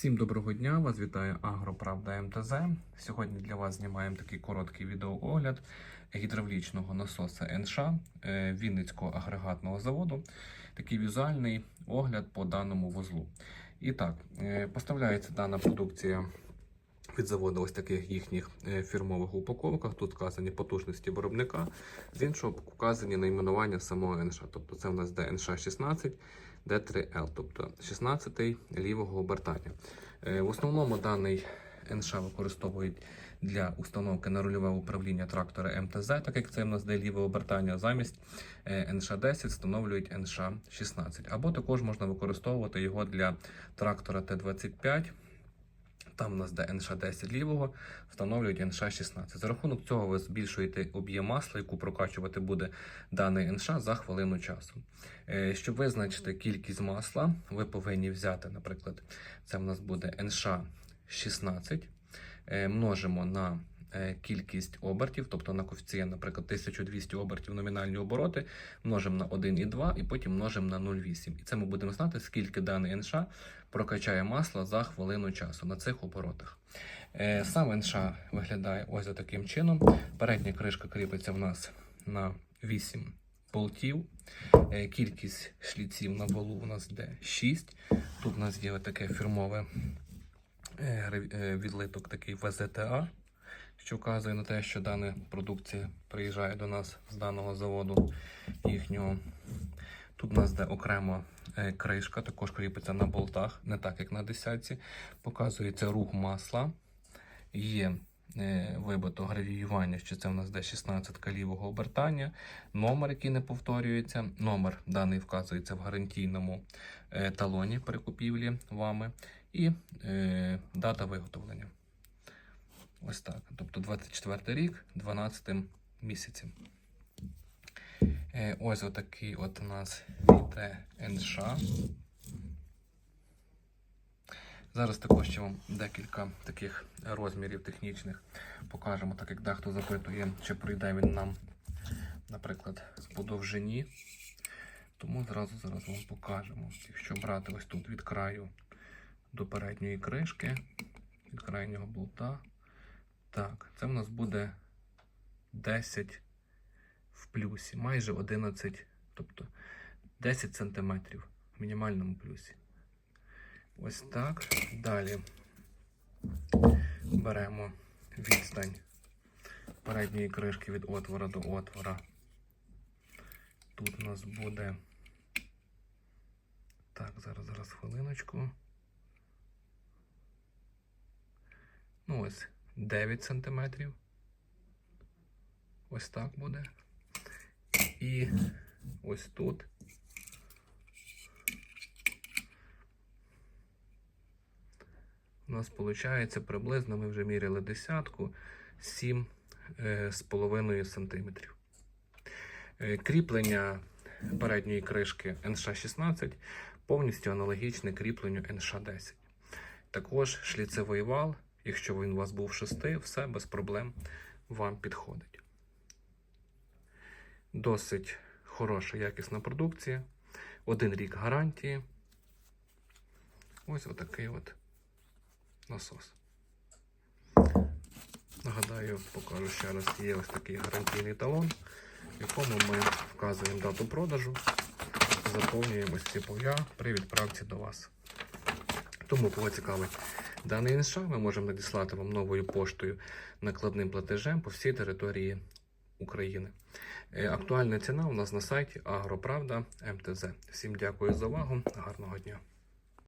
Всім доброго дня! Вас вітає Агроправда МТЗ. Сьогодні для вас знімаємо такий короткий відеоогляд гідравлічного насоса НШ е, Вінницького агрегатного заводу. Такий візуальний огляд по даному вузлу. І так, е, поставляється дана продукція від заводу ось таких їхніх е, фірмових упаковках. Тут вказані потужності виробника, з іншого вказані найменування самого НШ. Тобто це в нас ДНШ 16. D3L, тобто 16 лівого обертання. Е, В основному даний НШ використовують для установки на рульове управління трактора МТЗ, так як це в нас де ліве обертання, замість е, НШ-10 встановлюють НШ-16. Або також можна використовувати його для трактора Т-25. Там у нас де НШ-10 лівого, встановлюють НШ-16. За рахунок цього ви збільшуєте об'єм масла, яку прокачувати буде даний НШ за хвилину часу. Е, Щоб визначити кількість масла, ви повинні взяти, наприклад, це в нас буде НШ-16, е, множимо на кількість обертів, тобто на коефіцієнт, наприклад, 1200 обертів номінальні обороти, множимо на 1,2 і потім множимо на 0,8. І це ми будемо знати, скільки даний НШ прокачає масло за хвилину часу на цих оборотах. Е, Сам НШ виглядає ось таким чином. Передня кришка кріпиться в нас на 8 болтів. Е, Кількість шліців на валу у нас йде 6. Тут у нас є таке фірмове е, е, відлиток такий ВЗТА, що вказує на те, що дана продукція приїжджає до нас з даного заводу їхнього. Тут у нас де окремо е, кришка, також кріпиться на болтах, не так як на десятці. Показується рух масла. Є е, вибито гравіювання, що це у нас де 16 лівого обертання, номер, який не повторюється. Номер даний вказується в гарантійному е, талоні при купівлі вами, і дата виготовлення. Ось так. Тобто 24 рік, 12 місяцем. Е, Ось отакий от у нас йде НШ. Зараз також ще вам декілька таких розмірів технічних покажемо, так як дехто запитує, чи пройде він нам, наприклад, по довжині. Тому зразу зараз вам покажемо. Якщо брати ось тут від краю до передньої кришки, від крайнього болта. Так, це в нас буде 10 в плюсі, майже 11, тобто 10 сантиметрів в мінімальному плюсі. Ось так. Далі беремо відстань передньої кришки від отвора до отвора. Тут у нас буде. Так, зараз, зараз хвилиночку. Ну ось 9 сантиметрів. Ось так буде. І ось тут. У нас виходить приблизно, ми вже міряли десятку, 7 е, сантиметрів. Е, Кріплення передньої кришки НШ-16 повністю аналогічне кріпленню НШ-10. Також шліцевий вал, якщо він у вас був 6, все без проблем вам підходить. Досить хороша якісна продукція. Один рік гарантії. Ось отакий от насос. Нагадаю, покажу ще раз, є ось такий гарантійний талон, в якому ми вказуємо дату продажу, заповнюємо ці поля при відправці до вас. Тому, кого цікавить даний інша ми можемо надіслати вам новою поштою накладним платежем по всій території України. Е, Актуальна ціна у нас на сайті Агроправда МТЗ. Всім дякую за увагу, гарного дня!